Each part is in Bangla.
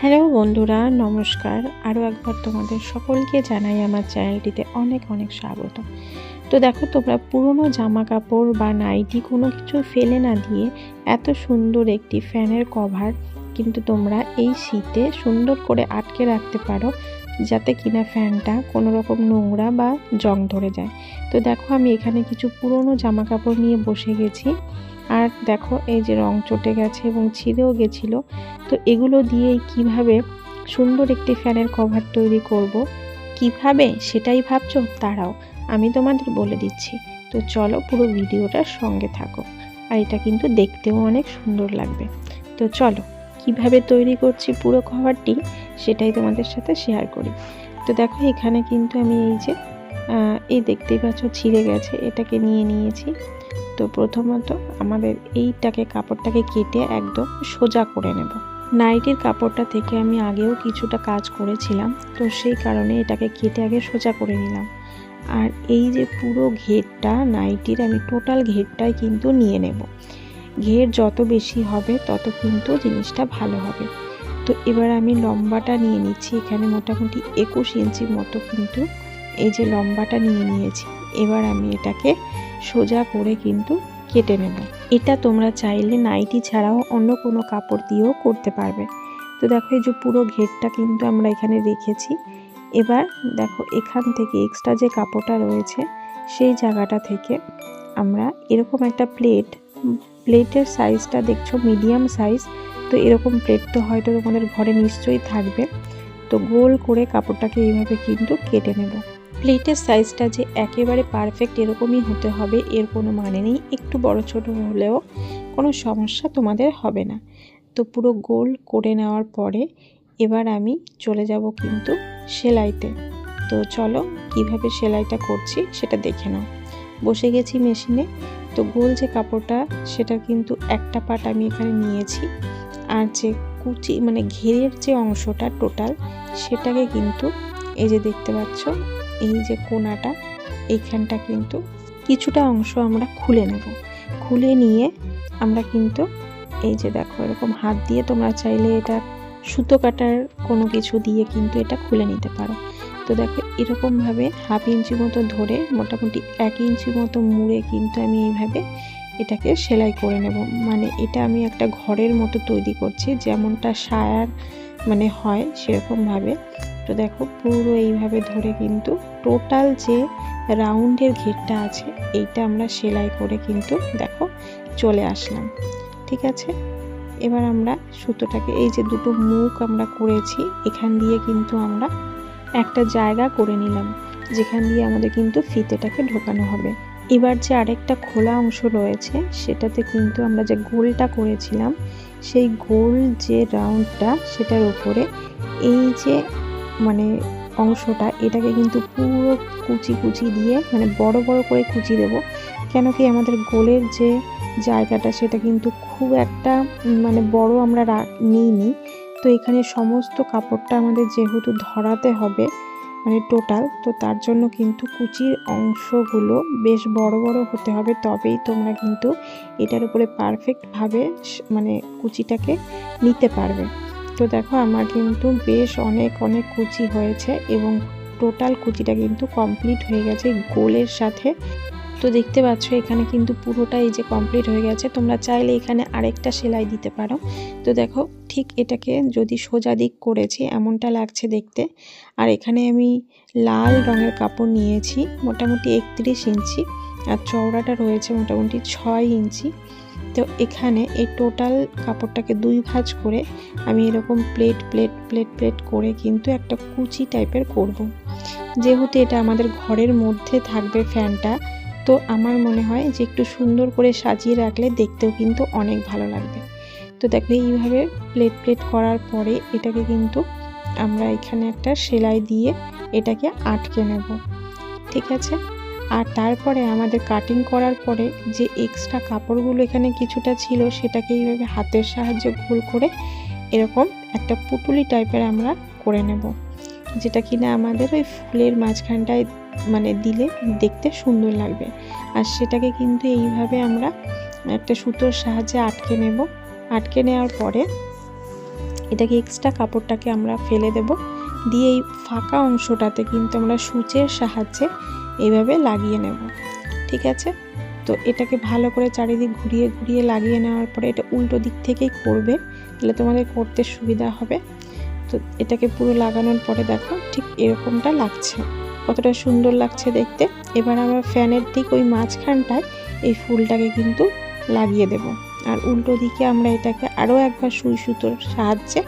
হ্যালো বন্ধুরা, নমস্কার। আরও একবার তোমাদের সকলকে জানাই আমার চ্যানেলটিতে অনেক অনেক স্বাগত। তো দেখো, তোমরা পুরনো জামা কাপড় বা নাইটি কোনো কিছু ফেলে না দিয়ে এত সুন্দর একটি ফ্যানের কভার কিন্তু তোমরা এই শীতে সুন্দর করে আটকে রাখতে পারো। যাতে কিনা ফ্যানটা কোনো রকম নোংরা বা জং ধরে যায়। তো দেখো আমি এখানে কিছু পুরনো জামা কাপড় নিয়ে বসে গেছি। আর দেখো এই যে রং চটে গেছে এবং ছিঁড়েও গেছিল। তো এগুলো দিয়েই কীভাবে সুন্দর একটি ফ্যানের কভার তৈরি করব, কীভাবে সেটাই ভাবছ? তারাও আমি তোমাদের বলে দিচ্ছি। তো চলো পুরো ভিডিওটার সঙ্গে থাকো। আর এটা কিন্তু দেখতেও অনেক সুন্দর লাগবে। তো চলো। কীভাবে তৈরি করছি পুরো কভারটি সেটাই তোমাদের সাথে শেয়ার করি। তো দেখো, এখানে কিন্তু আমি এই যে এই দেখতেই পাচ্ছ ছিঁড়ে গেছে, এটাকে নিয়ে নিয়েছি। তো প্রথমত আমাদের এইটাকে, কাপড়টাকে কেটে একদম সোজা করে নেব। নাইটির কাপড়টা থেকে আমি আগেও কিছুটা কাজ করেছিলাম, তো সেই কারণে এটাকে কেটে আগে সোজা করে নিলাম। আর এই যে পুরো ঘেরটা, নাইটির আমি টোটাল ঘেরটাই কিন্তু নিয়ে নেব। ঘের যত বেশি হবে, তত কিন্তু জিনিসটা ভালো হবে। তো এবার আমি লম্বাটা নিয়ে নিচ্ছি, এখানে মোটামুটি একুশ ইঞ্চি মতো কিন্তু এই যে লম্বাটা নিয়ে নিয়েছি। এবার আমি এটাকে সোজা করে কিন্তু কেটে নেব। এটা তোমরা চাইলে নাইটি ছাড়াও অন্য কোনো কাপড় দিয়েও করতে পারবে। তো দেখো এই যে পুরো ঘেরটা কিন্তু আমরা এখানে রেখেছি। এবার দেখো এখান থেকে এক্সট্রা যে কাপড়টা রয়েছে, সেই জায়গাটা থেকে আমরা এরকম একটা প্লেট প্লেটের সাইজটা দেখছ মিডিয়াম সাইজ তো এরকম প্লেট তো হয়তো তোমাদের ঘরে নিশ্চয়ই থাকবে। তো গোল করে কাপড়টাকে এইভাবে কিন্তু কেটে নেব। প্লেটের সাইজটা যে একেবারে পারফেক্ট এরকমই হতে হবে, এর কোনো মানে নেই। একটু বড় ছোট হলেও কোনো সমস্যা তোমাদের হবে না। তো পুরো গোল করে নেওয়ার পরে এবার আমি চলে যাব কিন্তু সেলাইতে। তো চলো, কীভাবে সেলাইটা করছি সেটা দেখে নাও। বসে গেছি মেশিনে। তো গোল যে কাপড়টা, সেটা কিন্তু একটা পাট আমি এখানে নিয়েছি। আর যে কুচি মানে ঘেরের যে অংশটা টোটাল সেটাকে কিন্তু এই যে দেখতে পাচ্ছ, এই যে কোনাটা, এইখানটা কিন্তু কিছুটা অংশ আমরা খুলে নেব। খুলে নিয়ে আমরা কিন্তু এই যে দেখো, এরকম হাত দিয়ে তোমরা চাইলে এটা সুতো কাটার কোনো কিছু দিয়ে কিন্তু এটা খুলে নিতে পারো। তো দেখো, এরকমভাবে হাফ ইঞ্চি মতো ধরে মোটামুটি এক ইঞ্চি মতো মুড়ে কিন্তু আমি এইভাবে এটাকে সেলাই করে নেব। মানে এটা আমি একটা ঘরের মতো তৈরি করছি, যেমনটা সায়ার মানে হয় সেরকমভাবে। তো দেখো, পুরো এইভাবে ধরে কিন্তু টোটাল যে রাউন্ডের ঘেরটা আছে, এইটা আমরা সেলাই করে কিন্তু দেখো চলে আসলাম। ঠিক আছে? এবার আমরা সুতোটাকে, এই যে দুটো মুখ আমরা করেছি, এখান দিয়ে কিন্তু আমরা একটা জায়গা করে নিলাম, যেখান দিয়ে আমাদের কিন্তু ফিতেটাকে ঢোকানো হবে। এবার যে আরেকটা খোলা অংশ রয়েছে, সেটাতে কিন্তু আমরা যে গোলটা করেছিলাম, সেই গোল যে রাউন্ডটা, সেটার উপরে এই যে মানে অংশটা, এটাকে কিন্তু পুরো কুচি কুচি দিয়ে মানে বড় বড় করে কুচি দেব কেন কি আমাদের গোলের যে জায়গাটা, সেটা কিন্তু খুব একটা মানে বড় আমরা নিইনি। তো এখানে সমস্ত কাপড়টা আমাদের যেহেতু ধরাতে হবে মানে টোটাল তো তার জন্য কিন্তু কুচির অংশগুলো বেশ বড় বড় হতে হবে। তবেই তোমরা কিন্তু এটার উপরে পারফেক্টভাবে মানে কুচিটাকে নিতে পারবে। তো দেখো, আমার কিন্তু বেশ অনেক অনেক কুচি হয়েছে এবং টোটাল কুচিটা কিন্তু কমপ্লিট হয়ে গেছে। গোলের সাথে তো দেখতে পাচ্ছ, এখানে কিন্তু পুরোটা এই যে কমপ্লিট হয়ে গেছে। তোমরা চাইলে এখানে আরেকটা সেলাই দিতে পারো। তো দেখো, ঠিক এটাকে যদি সোজা দিক করেছি, এমনটা লাগছে দেখতে। আর এখানে আমি লাল রঙের কাপড় নিয়েছি, মোটামুটি একত্রিশ ইঞ্চি। আর চওড়াটা রয়েছে মোটামুটি ছয় ইঞ্চি। তো এখানে এই টোটাল কাপড়টাকে দুই ভাঁজ করে আমি এরকম প্লেট প্লেট প্লেট প্লেট করে কিন্তু একটা কুচি টাইপের করব। যেহেতু এটা আমাদের ঘরের মধ্যে থাকবে ফ্যানটা তো আমার মনে হয় যে একটু সুন্দর করে সাজিয়ে রাখলে দেখতেও কিন্তু অনেক ভালো লাগবে। তো দেখো, এইভাবে প্লেট প্লেট করার পরে এটাকে কিন্তু আমরা এখানে একটা সেলাই দিয়ে এটাকে আটকে নেব। ঠিক আছে? আর তারপরে আমাদের কাটিং করার পরে যে এক্সট্রা কাপড়গুলো এখানে কিছুটা ছিল, সেটাকে এইভাবে হাতের সাহায্যে গোল করে এরকম একটা পুটুলি টাইপের আমরা করে নেব। যেটা কিনা আমাদের ওই ফুলের মাঝখানটায় মানে দিলে দেখতে সুন্দর লাগবে। আর সেটাকে কিন্তু এইভাবে আমরা একটা সুতোর সাহায্যে আটকে নেব। আটকে নেওয়ার পরে এটাকে এক্সট্রা কাপড়টাকে আমরা ফেলে দেব। দিয়ে এই ফাঁকা অংশটাতে কিন্তু আমরা সূচের সাহায্যে এইভাবে লাগিয়ে নেব। ঠিক আছে? তো এটাকে ভালো করে চারিদিক ঘুরিয়ে ঘুরিয়ে লাগিয়ে নেওয়ার পরে এটা উল্টো দিক থেকেই করবে। তাহলে তোমাদের করতে সুবিধা হবে। তো এটাকে পুরো লাগানোর পরে দেখো ঠিক এরকমটা লাগছে। কতটা সুন্দর লাগছে দেখতে। এবার আমরা ফ্যানের ঠিক ওই মাঝখানটায় এই ফুলটাকে কিন্তু লাগিয়ে দেব। আর উল্টো দিকে আমরা এটাকে আরও একবার সুই সুতোর সাহায্যে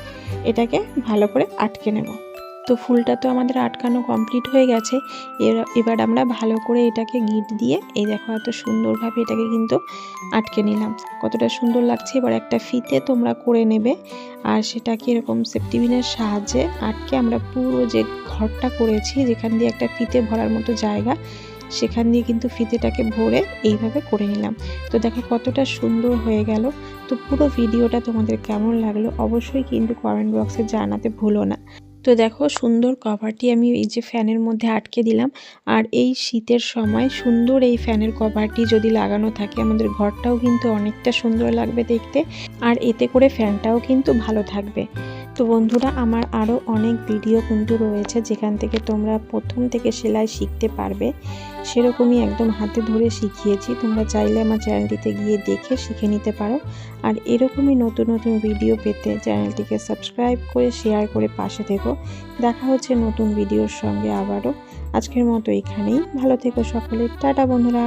এটাকে ভালো করে আটকে নেব। তো ফুলটা তো আমাদের আটকানো কমপ্লিট হয়ে গেছে। এবার আমরা ভালো করে এটাকে গিট দিয়ে, এই দেখো এত সুন্দরভাবে এটাকে কিন্তু আটকে নিলাম। কতটা সুন্দর লাগছে, এবার একটা ফিতে তোমরা করে নেবে আর সেটাকে এরকম সেফটিবিনের সাহায্যে আটকে আমরা পুরো যে ঘরটা করেছি, যেখান দিয়ে একটা ফিতে ভরার মতো জায়গা, সেখান দিয়ে কিন্তু ফিতেটাকে ভরে এইভাবে করে নিলাম। তো দেখো কতটা সুন্দর হয়ে গেল। তো পুরো ভিডিওটা তোমাদের কেমন লাগল অবশ্যই কিন্তু কমেন্ট বক্সে জানাতে ভুলো না। তো দেখো সুন্দর কভারটি আমি এই যে ফ্যানের মধ্যে আটকে দিলাম। আর এই শীতের সময় সুন্দর এই ফ্যানের কভারটি যদি লাগানো থাকে, আমাদের ঘরটাও কিন্তু অনেকটা সুন্দর লাগবে দেখতে। আর এতে করে ফ্যানটাও কিন্তু ভালো থাকবে। তো বন্ধুরা, আমার আরও অনেক ভিডিও কিন্তু রয়েছে যেখান থেকে তোমরা প্রথম থেকে সেলাই শিখতে পারবে। সেরকমই একদম হাতে ধরে শিখিয়েছি। তোমরা চাইলে আমার চ্যানেলটিতে গিয়ে দেখে শিখে নিতে পারো। আর এরকমই নতুন নতুন ভিডিও পেতে চ্যানেলটিকে সাবস্ক্রাইব করে, শেয়ার করে পাশে থেকো। দেখা হচ্ছে নতুন ভিডিওর সঙ্গে আবারও। আজকের মতো এখানেই। ভালো থেকো সকলে। টাটা বন্ধুরা।